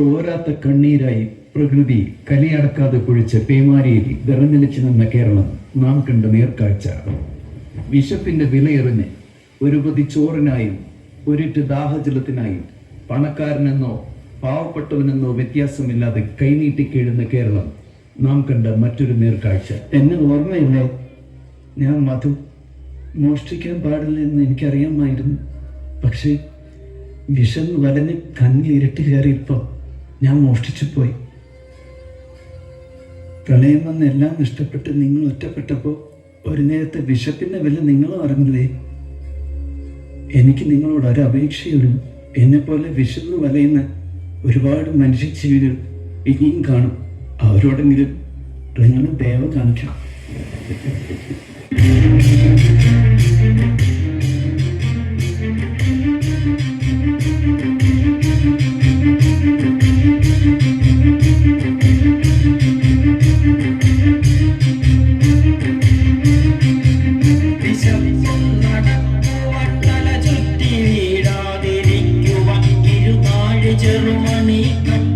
തോരാത്ത കണ്ണീരായി പ്രകൃതി കലിയടക്കാതെ കുഴിച്ച പേമാരിയിൽ വിറഞ്ഞലിച്ചു നിന്ന കേരളം നാം കണ്ട നേർക്കാഴ്ച. വിശപ്പിന്റെ വിലയെറിഞ്ഞ് ഒരു പതി ചോറിനായും ഒരിറ്റ് ദാഹജലത്തിനായും പണക്കാരനെന്നോ പാവപ്പെട്ടവനെന്നോ വ്യത്യാസമില്ലാതെ കൈനീട്ടി കീഴുന്ന കേരളം നാം കണ്ട മറ്റൊരു നേർക്കാഴ്ച. എന്നെ ഓർമ്മയില്ലേ? ഞാൻ മധു. മോഷ്ടിക്കാൻ പാടില്ലെന്ന് എനിക്കറിയാമായിരുന്നു. പക്ഷേ വിഷം വലഞ്ഞ് കണ്ണിൽ ഇരട്ടി കയറിയപ്പോ ഞാൻ മോഷ്ടിച്ചു പോയി പ്രളയം വന്ന് എല്ലാം നഷ്ടപ്പെട്ട് നിങ്ങൾ ഒറ്റപ്പെട്ടപ്പോൾ ഒരു നേരത്തെ വിശപ്പിന്റെ വില നിങ്ങളും അറിഞ്ഞില്ലേ എനിക്ക് നിങ്ങളോട് ഒരു അപേക്ഷയുള്ളൂ എന്നെ പോലെ വിശന്ന് വലയുന്ന ഒരുപാട് മനുഷ്യജീവികൾ ഇനിയും കാണും. അവരോടെങ്കിലും നിങ്ങൾ ദയവ് കാണിക്കണം. ke Jermanik